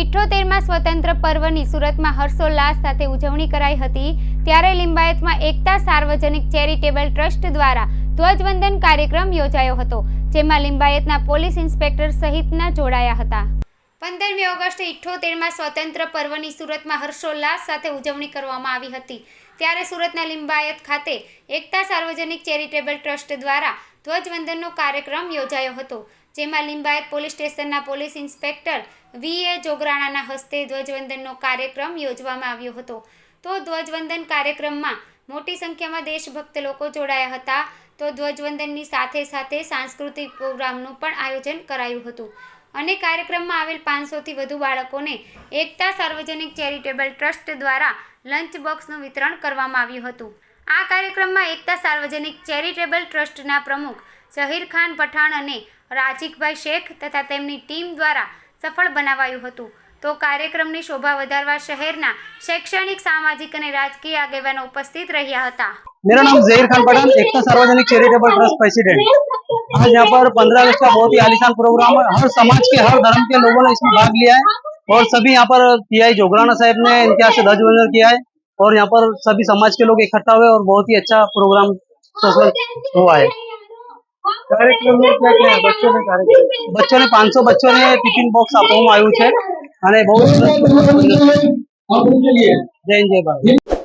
ઇઠ્ઠોતેરમાં સ્વતંત્ર પર્વની સુરતમાં હર્ષોલ્લાસ સાથે ઉજવણી કરાઈ હતી. ત્યારે લિંબાયતમાં એકતા સાર્વજનિક ચેરિટેબલ ટ્રસ્ટ દ્વારા ધ્વજવંદન કાર્યક્રમ યોજાયો હતો, જેમાં લિંબાયતના પોલીસ ઇન્સ્પેક્ટર સહિતના જોડાયા હતા. પંદરમી ઓગસ્ટ ઇઠ્ઠોતેરમાં સ્વતંત્ર પર્વની સુરતમાં હર્ષોલ્લાસ સાથે ઉજવણી કરવામાં આવી હતી. ત્યારે સુરતના લિંબાયત ખાતે એકતા સાર્વજનિક ચેરિટેબલ ટ્રસ્ટ દ્વારા ધ્વજવંદનનો કાર્યક્રમ યોજાયો હતો, જેમાં લિંબાયત પોલીસ સ્ટેશનના પોલીસ ઇન્સ્પેક્ટર વી એ જોગરાણાના હસ્તે ધ્વજવંદનનો કાર્યક્રમ યોજવામાં આવ્યો હતો. તો ધ્વજવંદન કાર્યક્રમમાં મોટી સંખ્યામાં દેશભક્ત લોકો જોડાયા હતા. તો ધ્વજવંદનની સાથે સાથે સાંસ્કૃતિક પ્રોગ્રામનું પણ આયોજન કરાયું હતું. અને કાર્યક્રમમાં આવેલ પાંચસોથી વધુ બાળકોને એકતા સાર્વજનિક ચેરિટેબલ ટ્રસ્ટ દ્વારા લંચ બોક્સનું વિતરણ કરવામાં આવ્યું હતું. આ કાર્યક્રમમાં એકતા સાર્વજનિક ચેરિટેબલ ટ્રસ્ટના પ્રમુખ ઝહીર ખાન પઠાણ અને રાજીકભાઈ શેખ તથા તેમની ટીમ દ્વારા સફળ બનાવાયું હતું. તો કાર્યક્રમની શોભા વધારવા શહેરના શૈક્ષણિક સામાજિક અને રાજકીય આગેવાનો ઉપસ્થિત રહ્યા હતા मेरा नाम जहीर खान पठान एकता सार्वजनिक चैरिटेबल ट्रस्ट प्रेसिडेंट आज यहाँ पर पंद्रह अगस्त का बहुत ही आलिशान प्रोग्राम है हर समाज के हर धर्म के लोगों ने इसमें भाग लिया है और सभी यहाँ पर पीआई जोगराना साहब ने इनके यहाँ से ध्वजवंदन किया है और यहाँ पर सभी समाज के लोग इकट्ठा हुए और बहुत ही अच्छा प्रोग्राम सफल हुआ है कार्यक्रम में क्या क्या है बच्चों ने कार्यक्रम बच्चों ने 500 बच्चों ने ટિફિન બોક્સ આપવામાં આવ્યું છે અને બહુ જય જય ભારત